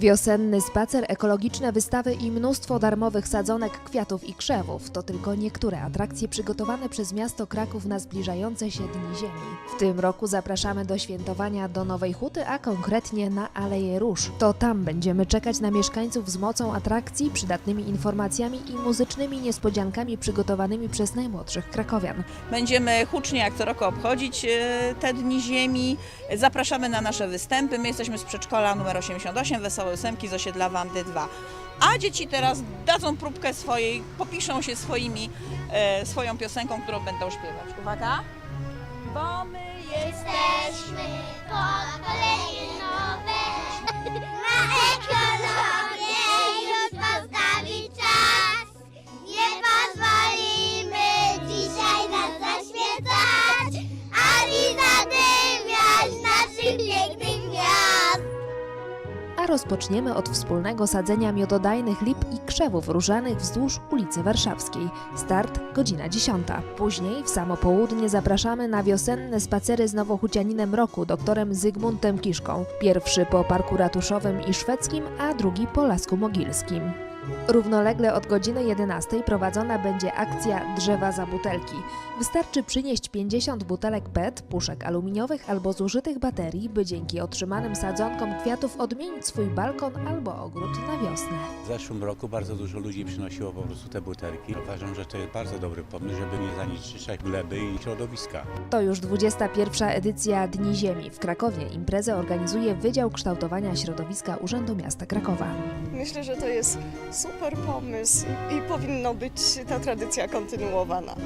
Wiosenny spacer, ekologiczne wystawy i mnóstwo darmowych sadzonek, kwiatów i krzewów to tylko niektóre atrakcje przygotowane przez miasto Kraków na zbliżające się Dni Ziemi. W tym roku zapraszamy do świętowania do Nowej Huty, a konkretnie na Aleję Róż. To tam będziemy czekać na mieszkańców z mocą atrakcji, przydatnymi informacjami i muzycznymi niespodziankami przygotowanymi przez najmłodszych krakowian. Będziemy hucznie jak co roku obchodzić e, te Dni Ziemi. Zapraszamy na nasze występy. My jesteśmy z przedszkola numer 88, Wesołe Ósemki z osiedla Wandy 2. A dzieci teraz dadzą próbkę swojej, popiszą się swoimi, e, swoją piosenką, którą będą śpiewać. Uwaga! Bo my Jesteśmy pokolenie rozpoczniemy od wspólnego sadzenia miododajnych lip i krzewów różanych wzdłuż ulicy Warszawskiej. Start godzina 10. Później w samo południe zapraszamy na wiosenne spacery z nowochucianinem roku, doktorem Zygmuntem Kiszką. Pierwszy po parku ratuszowym i szwedzkim, a drugi po Lasku Mogilskim. Równolegle od godziny 11 prowadzona będzie akcja Drzewa za butelki. Wystarczy przynieść 50 butelek PET, puszek aluminiowych albo zużytych baterii, by dzięki otrzymanym sadzonkom kwiatów odmienić swój balkon albo ogród na wiosnę. W zeszłym roku bardzo dużo ludzi przynosiło po prostu te butelki. Uważam, że to jest bardzo dobry pomysł, żeby nie zanieczyszczać gleby i środowiska. To już 21. edycja Dni Ziemi. W Krakowie imprezę organizuje Wydział Kształtowania Środowiska Urzędu Miasta Krakowa. Myślę, że to jest super pomysł i powinno być ta tradycja kontynuowana.